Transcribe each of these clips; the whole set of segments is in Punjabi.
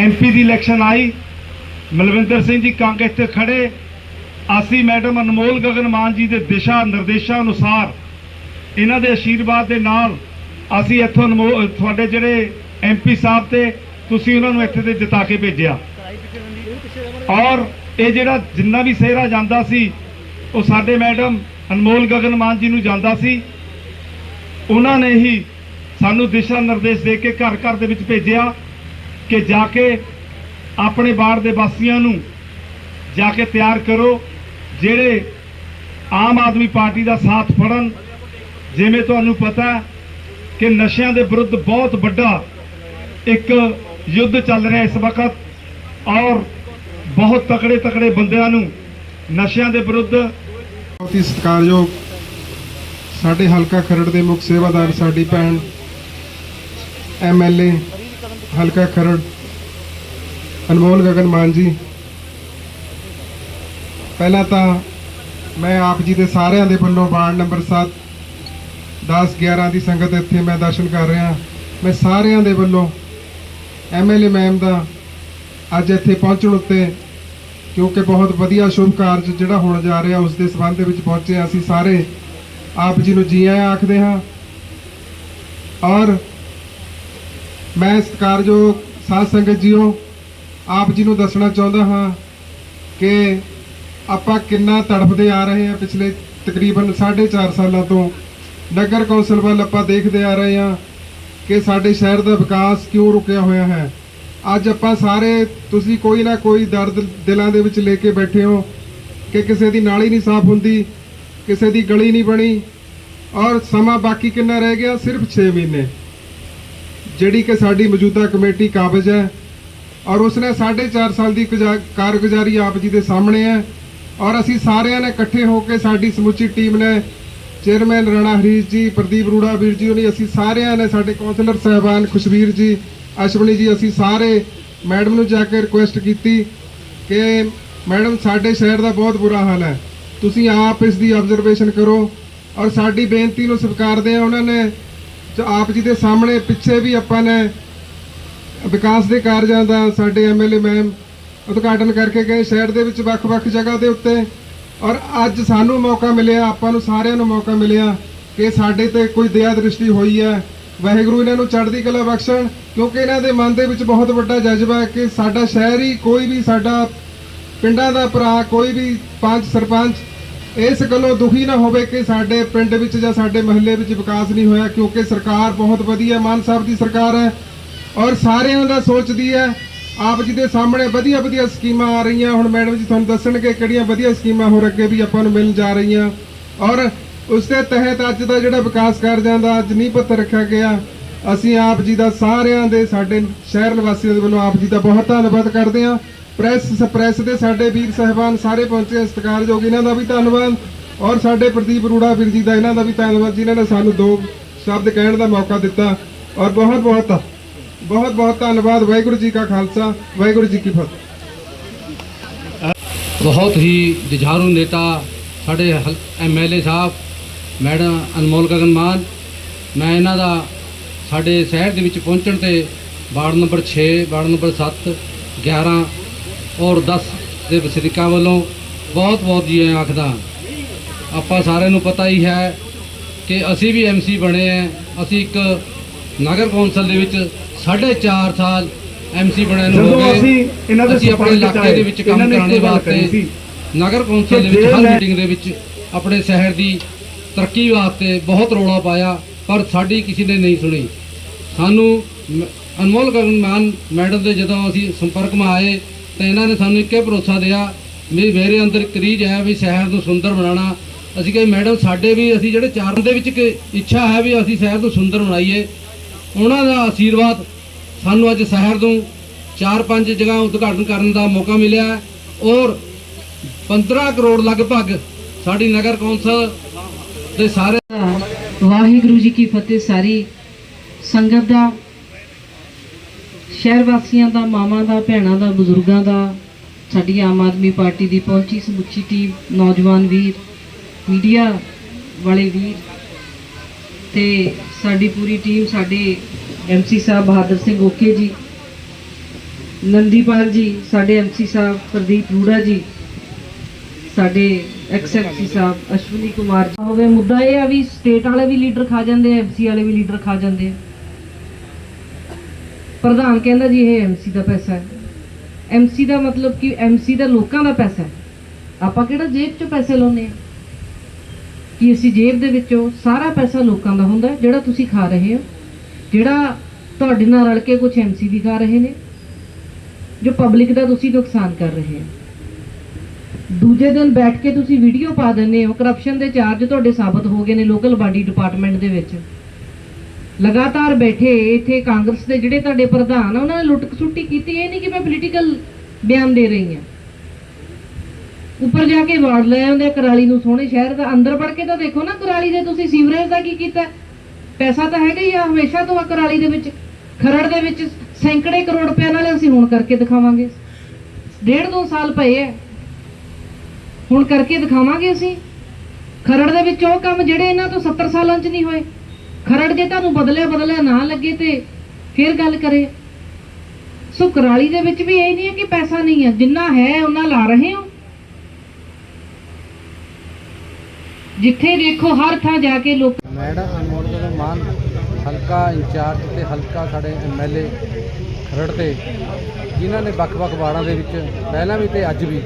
ਐਮਪੀ ਦੀ ਇਲੈਕਸ਼ਨ ਆਈ। ਮਲਵਿੰਦਰ ਸਿੰਘ ਜੀ ਕੰਗ ਇੱਥੇ ਖੜੇ। ਅਸੀਂ ਮੈਡਮ ਅਨਮੋਲ ਗਗਨ ਮਾਨ ਜੀ ਦੇ ਦਿਸ਼ਾ ਨਿਰਦੇਸ਼ਾਂ ਅਨੁਸਾਰ ਇਹਨਾਂ ਦੇ ਆਸ਼ੀਰਵਾਦ ਦੇ ਨਾਲ ਅਸੀਂ ਇੱਥੋਂ ਅਨਮੋਲ ਤੁਹਾਡੇ ਜਿਹੜੇ ਐਮਪੀ ਸਾਹਿਬ ਤੇ ਤੁਸੀਂ ਉਹਨਾਂ ਨੂੰ ਇੱਥੇ ਤੇ ਜਿਤਾ ਕੇ ਭੇਜਿਆ। ਔਰ ਇਹ ਜਿਹੜਾ ਜਿੰਨਾ ਵੀ ਸਹਿਰਾ ਜਾਂਦਾ ਸੀ, ਉਹ ਸਾਡੇ ਮੈਡਮ ਅਨਮੋਲ ਗਗਨ ਮਾਨ ਜੀ ਨੂੰ ਜਾਂਦਾ ਸੀ। ਉਹਨਾਂ ਨੇ ਹੀ ਸਾਨੂੰ ਦਿਸ਼ਾ ਨਿਰਦੇਸ਼ ਦੇ ਕੇ ਘਰ ਘਰ ਦੇ ਵਿੱਚ ਭੇਜਿਆ। ਕਿ ਜਾ ਕੇ ਆਪਣੇ ਬਾੜ ਦੇ ਵਾਸੀਆਂ ਨੂੰ ਜਾ ਕੇ ਤਿਆਰ ਕਰੋ, ਜਿਹੜੇ ਆਮ ਆਦਮੀ ਪਾਰਟੀ ਦਾ ਸਾਥ ਫੜਨ। ਜਿਵੇਂ ਤੁਹਾਨੂੰ ਪਤਾ ਕਿ ਨਸ਼ਿਆਂ ਦੇ ਵਿਰੁੱਧ ਬਹੁਤ ਵੱਡਾ ਇੱਕ ਯੁੱਧ ਚੱਲ ਰਿਹਾ ਇਸ ਵਕਤ ਔਰ ਬਹੁਤ ਤਕੜੇ ਤਕੜੇ ਬੰਦਿਆਂ ਨੂੰ ਨਸ਼ਿਆਂ ਦੇ ਵਿਰੁੱਧ ਬਹੁਤ ਹੀ ਸਤਿਕਾਰਯੋਗ ਸਾਡੇ ਹਲਕਾ ਖਰੜ ਦੇ ਮੁੱਖ ਸੇਵਾਦਾਰ, ਸਾਡੀ ਭੈਣ ਐਮਐਲਏ ਹਲਕਾ ਖਰੜ, ਅਨਮੋਲ ਗਗਨ ਮਾਨ ਜੀ। ਪਹਿਲਾਂ ਤਾਂ ਮੈਂ ਆਪ ਜੀ ਦੇ ਸਾਰਿਆਂ ਦੇ ਵੱਲੋਂ ਵਾਰਡ ਨੰਬਰ 7 10 11 ਦੀ ਸੰਗਤ ਇੱਥੇ ਮੈਂ ਦਰਸ਼ਨ ਕਰ ਰਿਹਾ। ਮੈਂ ਸਾਰਿਆਂ ਦੇ ਵੱਲੋਂ ਐਮਐਲਏ ਮੈਮ ਦਾ ਅੱਜ ਇੱਥੇ ਪਹੁੰਚਣ ਉੱਤੇ ਕਿਉਂਕਿ ਬਹੁਤ ਵਧੀਆ ਸ਼ੁਭ ਕਾਰਜ ਜਿਹੜਾ ਹੋਣ ਜਾ ਰਿਹਾ, ਉਸ ਦੇ ਸਬੰਧ ਦੇ ਵਿੱਚ ਪਹੁੰਚੇ ਅਸੀਂ ਸਾਰੇ। ਆਪ ਜੀ ਨੂੰ ਜੀ ਆਇਆਂ ਆਖਦੇ ਹਾਂ। ਔਰ ਮੈਂ ਸਤਿਕਾਰਯੋਗ ਸਾਧ ਸੰਗਤ ਜੀਓ, ਆਪ ਜੀ ਨੂੰ ਦੱਸਣਾ ਚਾਹੁੰਦਾ ਹਾਂ ਕਿ ਆਪਾਂ ਕਿੰਨਾ ਤੜਫਦੇ ਆ ਰਹੇ ਹਾਂ ਪਿਛਲੇ ਤਕਰੀਬਨ 4.5 ਸਾਲਾਂ ਤੋਂ। ਨਗਰ ਕੌਂਸਲ ਵੱਲ ਆਪਾਂ ਦੇਖਦੇ ਆ ਰਹੇ ਹਾਂ ਕਿ ਸਾਡੇ ਸ਼ਹਿਰ ਦਾ ਵਿਕਾਸ ਕਿਉਂ ਰੁਕਿਆ ਹੋਇਆ ਹੈ। ਅੱਜ ਆਪਾਂ ਸਾਰੇ ਤੁਸੀਂ ਕੋਈ ਨਾ ਕੋਈ ਦਰਦ ਦਿਲਾਂ ਦੇ ਵਿੱਚ ਲੈ ਕੇ ਬੈਠੇ ਹੋ ਕਿ ਕਿਸੇ ਦੀ ਨਾਲੀ ਨਹੀਂ ਸਾਫ਼ ਹੁੰਦੀ, ਕਿਸੇ ਦੀ ਗਲੀ ਨਹੀਂ ਬਣੀ ਔਰ ਸਮਾਂ ਬਾਕੀ ਕਿੰਨਾ ਰਹਿ ਗਿਆ? ਸਿਰਫ 6 ਮਹੀਨੇ। ਜਿਹੜੀ ਕਿ ਸਾਡੀ ਮੌਜੂਦਾ ਕਮੇਟੀ ਕਾਬਜ਼ ਹੈ ਔਰ ਉਸਨੇ 4.5 ਸਾਲ ਦੀ ਗੁਜ਼ਾ- ਕਾਰਗੁਜ਼ਾਰੀ ਆਪ ਜੀ ਦੇ ਸਾਹਮਣੇ ਹੈ ਔਰ ਅਸੀਂ ਸਾਰਿਆਂ ਨੇ ਇਕੱਠੇ ਹੋ ਕੇ ਸਾਡੀ ਸਮੁੱਚੀ ਟੀਮ ਨੇ ਚੇਅਰਮੈਨ ਰਾਣਾ ਹਰੀਸ਼ ਜੀ, ਪ੍ਰਦੀਪ ਰੂੜਾ ਵੀਰ ਜੀ ਉਹਨੇ ਅਸੀਂ ਸਾਰਿਆਂ ਨੇ ਸਾਡੇ ਕਾਉਂਸਲਰ ਸਹਿਬਾਨ ਖੁਸ਼ਵੀਰ ਜੀ, ਅਸ਼ਵਨੀ ਜੀ, ਅਸੀਂ ਸਾਰੇ ਮੈਡਮ ਨੂੰ ਜਾ ਕੇ ਰਿਕੁਐਸਟ ਕੀਤੀ ਕਿ ਮੈਡਮ, ਸਾਡੇ ਸ਼ਹਿਰ ਦਾ ਬਹੁਤ ਬੁਰਾ ਹਾਲ ਹੈ। ਤੁਸੀਂ ਆਪ ਇਸ ਦੀ ਆਬਜ਼ਰਵੇਸ਼ਨ ਕਰੋ ਔਰ ਸਾਡੀ ਬੇਨਤੀ ਨੂੰ ਸਵੀਕਾਰਦੇ ਆ ਉਹਨਾਂ ਨੇ ਜੋ ਆਪ ਜੀ ਦੇ ਸਾਹਮਣੇ ਪਿੱਛੇ ਵੀ ਆਪਾਂ ਨੇ ਵਿਕਾਸ ਦੇ ਕਾਰਜਾਂ ਦਾ ਸਾਡੇ ਐਮਐਲਏ ਮੈਮ ਉਦਘਾਟਨ ਕਰਕੇ ਗਏ ਸ਼ਹਿਰ ਦੇ ਵਿੱਚ ਵੱਖ-ਵੱਖ ਜਗ੍ਹਾ ਦੇ ਉੱਤੇ। ਔਰ ਅੱਜ ਸਾਨੂੰ ਮੌਕਾ ਮਿਲਿਆ, ਆਪਾਂ ਨੂੰ ਸਾਰਿਆਂ ਨੂੰ ਮੌਕਾ ਮਿਲਿਆ ਕਿ ਸਾਡੇ ਤੇ ਕੋਈ ਦਇਆ ਦ੍ਰਿਸ਼ਟੀ ਹੋਈ ਹੈ। ਵਾਹਿਗੁਰੂ ਇਹਨਾਂ ਨੂੰ ਚੜ੍ਹਦੀ ਕਲਾ ਬਖਸ਼ਣ, ਕਿਉਂਕਿ ਇਹਨਾਂ ਦੇ ਮਨ ਦੇ ਵਿੱਚ ਬਹੁਤ ਵੱਡਾ ਜਜ਼ਬਾ ਹੈ ਕਿ ਸਾਡਾ ਸ਼ਹਿਰ ਹੀ ਕੋਈ ਵੀ ਸਾਡਾ ਪਿੰਡਾਂ ਦਾ ਭਰਾ, ਕੋਈ ਵੀ ਪੰਚ ਸਰਪੰਚ ਇਸ ਗੱਲੋਂ ਦੁਖੀ ਨਾ ਹੋਵੇ ਕਿ ਸਾਡੇ ਪਿੰਡ ਵਿੱਚ ਜਾਂ ਸਾਡੇ ਮਹੱਲੇ ਵਿੱਚ ਵਿਕਾਸ ਨਹੀਂ ਹੋਇਆ, ਕਿਉਂਕਿ ਸਰਕਾਰ ਬਹੁਤ ਵਧੀਆ, ਮਾਨ ਸਾਹਿਬ ਦੀ ਸਰਕਾਰ ਹੈ ਔਰ ਸਾਰਿਆਂ ਦਾ ਸੋਚਦੀ ਹੈ, ਆਪ ਜੀ ਦੇ ਸਾਹਮਣੇ ਵਧੀਆ ਵਧੀਆ ਸਕੀਮਾਂ ਆ ਰਹੀਆਂ। ਹੁਣ ਮੈਡਮ ਜੀ ਤੁਹਾਨੂੰ ਦੱਸਣਗੇ ਕਿਹੜੀਆਂ ਵਧੀਆ ਸਕੀਮਾਂ ਹੋਰ ਅੱਗੇ ਵੀ ਆਪਾਂ ਨੂੰ ਮਿਲਣ ਜਾ ਰਹੀਆਂ। ਔਰ ਉਸ ਦੇ ਤਹਿਤ ਅੱਜ ਦਾ ਜਿਹੜਾ ਵਿਕਾਸ ਕਾਰਜਾਂ ਦਾ ਅੱਜ ਨੀਂਹ ਪੱਥਰ ਰੱਖਿਆ ਗਿਆ, ਅਸੀਂ ਆਪ ਜੀ ਦਾ ਸਾਰਿਆਂ ਦੇ, ਸਾਡੇ ਸ਼ਹਿਰ ਨਿਵਾਸੀਆਂ ਦੇ ਵੱਲੋਂ ਆਪ ਜੀ ਦਾ ਬਹੁਤ ਧੰਨਵਾਦ ਕਰਦੇ ਹਾਂ। ਪ੍ਰੈਸ ਪ੍ਰੈਸ ਦੇ ਸਾਡੇ ਵੀਰ ਸਹਿਬਾਨ ਸਾਰੇ ਪਹੁੰਚੇ ਸਤਿਕਾਰਯੋਗ। ਇਹਨਾਂ ਦਾ ਵੀ ਧੰਨਵਾਦ। ਔਰ ਸਾਡੇ ਪ੍ਰਦੀਪ ਰੂੜਾ ਵੀਰ ਜੀ ਦਾ ਇਹਨਾਂ ਦਾ ਵੀ ਧੰਨਵਾਦ, ਜਿਨ੍ਹਾਂ ਨੇ ਸਾਨੂੰ ਦੋ ਸ਼ਬਦ ਕਹਿਣ ਦਾ ਮੌਕਾ ਦਿੱਤਾ। ਔਰ ਬਹੁਤ ਬਹੁਤ ਬਹੁਤ ਬਹੁਤ ਧੰਨਵਾਦ। ਵਾਹਿਗੁਰੂ ਜੀ ਕਾ ਖਾਲਸਾ, ਵਾਹਿਗੁਰੂ ਜੀ ਕੀ ਫਤਿਹ। ਬਹੁਤ ਹੀ ਜੁਝਾਰੂ ਨੇਤਾ ਸਾਡੇ ਐਮਐਲਏ ਸਾਹਿਬ, ਮੈਡਮ ਅਨਮੋਲ ਗਗਨ ਮਾਨ ਮੈਂ ਇਹਨਾਂ ਦਾ ਸਾਡੇ ਸ਼ਹਿਰ ਦੇ ਵਿੱਚ ਪਹੁੰਚਣ ਤੇ ਵਾਰਡ ਨੰਬਰ 6 ਵਾਰਡ ਨੰਬਰ 7 11 ਔਰ 10 ਦੇ ਵਸਨੀਕਾਂ ਵੱਲੋਂ ਬਹੁਤ ਬਹੁਤ ਜੀ ਆਇਆਂ ਆਖਦਾ। ਆਪਾਂ ਸਾਰਿਆਂ ਨੂੰ ਪਤਾ ਹੀ ਹੈ ਕਿ ਅਸੀਂ ਵੀ ਐਮਸੀ ਬਣੇ ਆ ਅਸੀਂ ਇੱਕ ਨਗਰ ਕੌਂਸਲ ਦੇ ਵਿੱਚ 4.5 ਸਾਲ ਐਮਸੀ ਬਣੇ ਨੂੰ ਹੋ ਗਏ। ਅਸੀਂ ਇਹਨਾਂ ਦੇ ਅਸੀਂ ਆਪਣੇ ਇਲਾਕੇ ਦੇ ਵਿੱਚ ਕੰਮ ਨੇ ਕਰਾਉਣੇ ਇੱਕ ਗੱਲ ਕਹੀ ਵਾਸਤੇ ਨਗਰ ਕੌਂਸਲ ਦੇ ਵਿੱਚ ਹਰ ਮੀਟਿੰਗ ਦੇ ਵਿੱਚ ਆਪਣੇ ਸ਼ਹਿਰ ਦੀ ਤਰੱਕੀ ਵਾਸਤੇ ਬਹੁਤ ਰੌਲਾ ਪਾਇਆ ਪਰ ਸਾਡੀ ਕਿਸੇ ਨੇ ਨਹੀਂ ਸੁਣੀ। ਸਾਨੂੰ ਅਨਮੋਲ ਗਗਨ ਮਾਨ ਮੈਡਮ ਦੇ ਜਦੋਂ ਅਸੀਂ ਸੰਪਰਕ ਮਾ ਆਏ ਤਾਂ ਇਹਨਾਂ ਨੇ ਸਾਨੂੰ ਇੱਕੇ ਭਰੋਸਾ ਦਿਆ ਵੀ ਮੇਰੇ ਅੰਦਰ ਕਰੀਜ ਹੈ ਵੀ ਸ਼ਹਿਰ ਨੂੰ ਸੁੰਦਰ ਬਣਾਉਣਾ। ਅਸੀਂ ਕਹੇ, ਮੈਡਮ, ਸਾਡੇ ਵੀ ਅਸੀਂ ਜਿਹੜੇ ਚਾਰਨ ਦੇ ਵਿੱਚ ਇੱਕ ਇੱਛਾ ਹੈ ਵੀ ਅਸੀਂ ਸ਼ਹਿਰ ਨੂੰ ਸੁੰਦਰ ਬਣਾਈਏ। ਉਹਨਾਂ ਦਾ ਆਸ਼ੀਰਵਾਦ ਸਾਨੂੰ ਅੱਜ ਸ਼ਹਿਰ ਤੋਂ ਚਾਰ ਪੰਜ ਜਗ੍ਹਾ ਉਦਘਾਟਨ ਕਰਨ ਦਾ ਮੌਕਾ ਮਿਲਿਆ ਔਰ 15 ਕਰੋੜ ਲਗਭਗ ਸਾਡੀ ਨਗਰ ਕੌਂਸਲ ਦੇ ਸਾਰੇ ਵਾਹਿਗੁਰੂ ਜੀ ਕੀ ਫਤਿਹ ਸਾਰੀ ਸੰਗਤ ਦਾ। ਸ਼ਹਿਰ ਵਾਸੀਆਂ ਦਾ, ਮਾਵਾਂ ਦਾ, ਭੈਣਾਂ ਦਾ, ਬਜ਼ੁਰਗਾਂ ਦਾ, ਸਾਡੀ ਆਮ ਆਦਮੀ ਪਾਰਟੀ ਦੀ ਪਹੁੰਚੀ ਸਮੁੱਚੀ ਟੀਮ, ਨੌਜਵਾਨ ਵੀਰ, ਮੀਡੀਆ ਵਾਲੇ ਵੀਰ ਤੇ ਸਾਡੀ ਪੂਰੀ ਟੀਮ, ਸਾਡੇ ਐਮਸੀ ਸਾਹਿਬ ਬਹਾਦਰ ਸਿੰਘ ਓਕੇ ਜੀ, ਨੰਦੀਪਾਲ ਜੀ, ਸਾਡੇ ਐਮਸੀ ਸਾਹਿਬ ਪ੍ਰਦੀਪ ਰੂੜਾ ਜੀ, ਸਾਡੇ ex ex MC Sahib Ashwani Kumar ji. ਹੋਵੇ, ਮੁੱਦਾ ਇਹ ਆ ਵੀ ਸਟੇਟ ਵਾਲੇ ਵੀ ਲੀਡਰ ਖਾ ਜਾਂਦੇ ਐਮਸੀ ਵਾਲੇ ਵੀ ਲੀਡਰ ਖਾ ਜਾਂਦੇ ਆ। ਪ੍ਰਧਾਨ ਕਹਿੰਦਾ ਜੀ ਇਹ ਐਮਸੀ ਦਾ ਪੈਸਾ ਹੈ। ਐਮਸੀ ਦਾ ਮਤਲਬ ਕਿ ਐਮਸੀ ਦਾ ਲੋਕਾਂ ਦਾ ਪੈਸਾ ਹੈ। ਆਪਾਂ ਕਿਹੜਾ ਜੇਬ 'ਚੋਂ ਪੈਸੇ ਲਾਉਂਦੇ ਆ ਕਿ ਅਸੀਂ ਜੇਬ ਦੇ ਵਿੱਚੋਂ ਸਾਰਾ ਪੈਸਾ ਲੋਕਾਂ ਦਾ ਹੁੰਦਾ ਜਿਹੜਾ ਤੁਸੀਂ ਖਾ ਰਹੇ ਹੋ? ਜਿਹੜਾ ਤੁਹਾਡੇ ਨਾਲ ਰਲ ਕੇ ਕੁਝ ਐਮਸੀ ਵੀ ਖਾ ਰਹੇ ਨੇ? ਜੋ ਪਬਲਿਕ ਦਾ ਤੁਸੀਂ ਨੁਕਸਾਨ ਕਰ ਰਹੇ ਹੋ। ਦੂਜੇ ਦਿਨ ਬੈਠ ਕੇ ਤੁਸੀਂ ਵੀਡੀਓ ਪਾ ਦਿੰਦੇ ਹੋ ਕਰਪਸ਼ਨ ਦੇ ਚਾਰਜ ਤੁਹਾਡੇ ਸਾਬਤ ਹੋ ਗਏ ਨੇ ਲੋਕਲ ਬਾਡੀ ਡਿਪਾਰਟਮੈਂਟ ਦੇ ਵਿੱਚ। ਲਗਾਤਾਰ ਬੈਠੇ ਇੱਥੇ ਕਾਂਗਰਸ ਦੇ ਜਿਹੜੇ ਤੁਹਾਡੇ ਪ੍ਰਧਾਨ ਆ, ਉਹਨਾਂ ਨੇ ਲੁੱਟ ਖਸੁੱਟੀ ਕੀਤੀ, ਇਹ ਨਹੀਂ ਕਿ ਮੈਂ ਪੋਲੀਟੀਕਲ ਬਿਆਨ ਦੇ ਰਹੀ ਹਾਂ। ਉੱਪਰ ਜਾ ਕੇ ਵਾਰਡ ਲੈ ਆਉਂਦੇ ਕਰਾਲੀ ਨੂੰ ਸੋਹਣੇ ਸ਼ਹਿਰ ਦਾ, ਅੰਦਰ ਵੜ ਕੇ ਤਾਂ ਦੇਖੋ ਨਾ ਕਰਾਲੀ ਦੇ ਤੁਸੀਂ ਸੀਵਰੇਜ ਦਾ ਕੀ ਕੀਤਾ? ਪੈਸਾ ਤਾਂ ਹੈਗਾ ਹੀ ਆ, ਹਮੇਸ਼ਾ ਤੋਂ ਆ ਕਰਾਲੀ ਦੇ ਵਿੱਚ, ਖਰੜ ਦੇ ਵਿੱਚ ਸੈਂਕੜੇ ਕਰੋੜ ਰੁਪਏ ਨਾਲ ਅਸੀਂ ਹੁਣ ਕਰਕੇ ਦਿਖਾਵਾਂਗੇ। ਡੇਢ ਦੋ ਸਾਲ ਪਏ ਐ ਹੁਣ ਕਰਕੇ ਦਿਖਾਵਾਂਗੇ ਅਸੀਂ। ਖਰੜ ਦੇ ਵਿੱਚ ਉਹ ਕੰਮ ਜਿਹੜੇ ਇਹਨਾਂ ਤੋਂ 70 ਸਾਲਾਂ 'ਚ ਨਹੀਂ ਹੋਏ। ਖਰੜ ਜੇ ਤੁਹਾਨੂੰ ਬਦਲਿਆ ਬਦਲਿਆ ਨਾ ਲੱਗੇ ਤੇ ਫਿਰ ਗੱਲ ਕਰੇ। ਸੋ ਕਰਾਲੀ ਦੇ ਵਿੱਚ ਵੀ ਇਹ ਨਹੀਂ ਹੈ ਕਿ ਪੈਸਾ ਨਹੀਂ ਹੈ, ਜਿੰਨਾ ਹੈ ਉਹਨਾਂ ਲਾ ਰਹੇ ਹੋ। ਜਿੱਥੇ ਦੇਖੋ ਹਰ ਥਾਂ ਜਾ ਕੇ ਲੋਕ ਮੈਡਮ, ਅਨਮੋਲ ਗਗਨ ਮਾਨ, ਹਲਕਾ ਇੰਚਾਰਜ ਤੇ ਹਲਕਾ ਸਾਡੇ ਐਮਐਲਏ ਖਰੜ ਤੇ, ਜਿਨ੍ਹਾਂ ਨੇ ਵੱਖ-ਵੱਖ ਵਾਰਡਾਂ ਦੇ ਵਿੱਚ, ਪਹਿਲਾਂ ਵੀ ਤੇ ਅੱਜ ਵੀ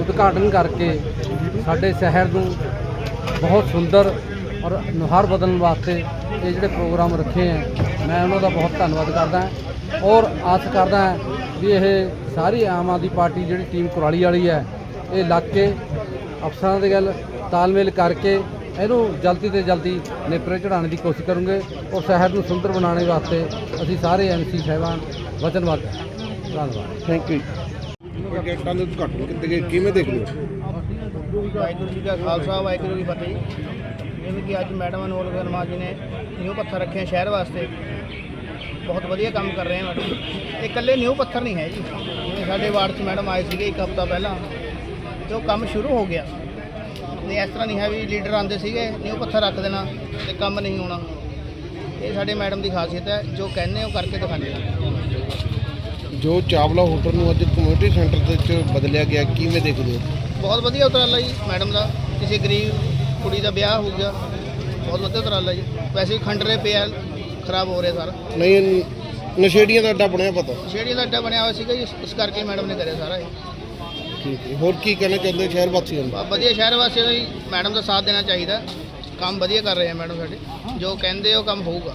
ਉਦਘਾਟਨ ਕਰਕੇ ਸਾਡੇ ਸ਼ਹਿਰ ਨੂੰ ਬਹੁਤ ਸੁੰਦਰ ਔਰ ਨੁਹਾਰ ਬਦਲਣ ਵਾਸਤੇ ਇਹ ਜਿਹੜੇ ਪ੍ਰੋਗਰਾਮ ਰੱਖੇ ਹੈ ਮੈਂ ਉਹਨਾਂ ਦਾ ਬਹੁਤ ਧੰਨਵਾਦ ਕਰਦਾ ਹਾਂ ਔਰ ਆਸ ਕਰਦਾ ਹਾਂ ਵੀ ਇਹ ਸਾਰੀ ਆਮ ਆਦਮੀ ਪਾਰਟੀ ਜਿਹੜੀ ਟੀਮ ਕੁਰਾਲੀ ਵਾਲੀ ਹੈ ਇਹ ਲੱਗ ਕੇ ਅਫਸਰਾਂ ਦੇ ਗੱਲ ਤਾਲਮੇਲ ਕਰਕੇ ਇਹਨੂੰ ਜਲਦੀ ਤੋਂ ਜਲਦੀ ਨੇਪਰੇ ਚੜਾਉਣ ਦੀ ਕੋਸ਼ਿਸ਼ ਕਰੂੰਗੇ ਔਰ ਸ਼ਹਿਰ ਨੂੰ ਸੁੰਦਰ ਬਣਾਉਣ ਵਾਸਤੇ ਅਸੀਂ ਸਾਰੇ ਐਮਸੀ ਸਾਹਿਬਾਨ ਵਚਨਬੱਧ ਹਾਂ। ਧੰਨਵਾਦ। ਥੈਂਕ ਯੂ ਦੇ ਗਏ? ਕਿਵੇਂ ਦੇਖਦੇ ਹੋ? ਵਾਹਿਗੁਰੂ ਜੀ ਕਾ ਖਾਲਸਾ ਵਾਹਿਗੁਰੂ ਜੀ ਫਤਿਹ। ਜਿਵੇਂ ਕਿ ਅੱਜ ਮੈਡਮ ਅਨਮੋਲ ਗਰਮਾ ਜੀ ਨੇ ਨਿਊ ਪੱਥਰ ਰੱਖੇ ਸ਼ਹਿਰ ਵਾਸਤੇ। ਬਹੁਤ ਵਧੀਆ ਕੰਮ ਕਰ ਰਹੇ ਮੈਡਮ। ਇਹ ਇਕੱਲੇ ਨਿਊ ਪੱਥਰ ਨਹੀਂ ਹੈ ਜੀ। ਜਿਵੇਂ ਸਾਡੇ ਵਾਰਡ 'ਚ ਮੈਡਮ ਆਏ ਸੀਗੇ ਇੱਕ ਹਫ਼ਤਾ ਪਹਿਲਾਂ ਤੇ ਉਹ ਕੰਮ ਸ਼ੁਰੂ ਹੋ ਗਿਆ। ਨਹੀਂ ਇਸ ਤਰ੍ਹਾਂ ਨਹੀਂ ਹੈ ਵੀ ਲੀਡਰ ਆਉਂਦੇ ਸੀਗੇ ਨਿਊ ਪੱਥਰ ਰੱਖ ਦੇਣਾ ਤੇ ਕੰਮ ਨਹੀਂ ਹੋਣਾ। ਇਹ ਸਾਡੇ ਮੈਡਮ ਦੀ ਖਾਸੀਅਤ ਹੈ ਜੋ ਕਹਿੰਦੇ ਉਹ ਕਰਕੇ ਦਿਖਾਉਂਦੇ ਜੋ ਚਾਵਲਾ ਹੋਟਲ ਨੂੰ ਅੱਜ ਕਮਿਊਨਿਟੀ ਸੈਂਟਰ ਦੇ ਵਿੱਚ ਬਦਲਿਆ ਗਿਆ ਕਿਵੇਂ ਦੇਖਦੇ ਹੋ? ਬਹੁਤ ਵਧੀਆ ਉਤਰਾਲਾ ਜੀ ਮੈਡਮ ਦਾ। ਕਿਸੇ ਗਰੀਬ ਕੁੜੀ ਦਾ ਵਿਆਹ ਹੋ ਗਿਆ। ਬਹੁਤ ਵਧੀਆ ਉਤਰਾਲਾ ਜੀ। ਵੈਸੇ ਖੰਡਰੇ ਪਿਆ ਖਰਾਬ ਹੋ ਰਿਹਾ ਸਾਰਾ। ਨਹੀਂ ਨਸ਼ੇੜੀਆਂ ਦਾ ਅੱਡਾ ਬਣਿਆ ਪਤਾ। ਸ਼ੇੜੀਆਂ ਦਾ ਅੱਡਾ ਬਣਿਆ ਹੋਇਆ ਸੀਗਾ ਜੀ। ਇਸ ਕਰਕੇ ਮੈਡਮ ਨੇ ਕਰਿਆ ਸਾਰਾ ਇਹ। ਠੀਕ ਹੈ। ਹੋਰ ਕੀ ਕਹਿਣਾ ਚਾਹੁੰਦੇ ਸ਼ਹਿਰ ਵਾਸੀਆਂ ਨੂੰ? ਵਧੀਆ ਸ਼ਹਿਰ ਵਾਸੀਆਂ ਨੂੰ ਜੀ ਮੈਡਮ ਦਾ ਸਾਥ ਦੇਣਾ ਚਾਹੀਦਾ। ਕੰਮ ਵਧੀਆ ਕਰ ਰਹੇ ਆ ਮੈਡਮ ਸਾਡੇ। ਜੋ ਕਹਿੰਦੇ ਉਹ ਕੰਮ ਹੋਊਗਾ।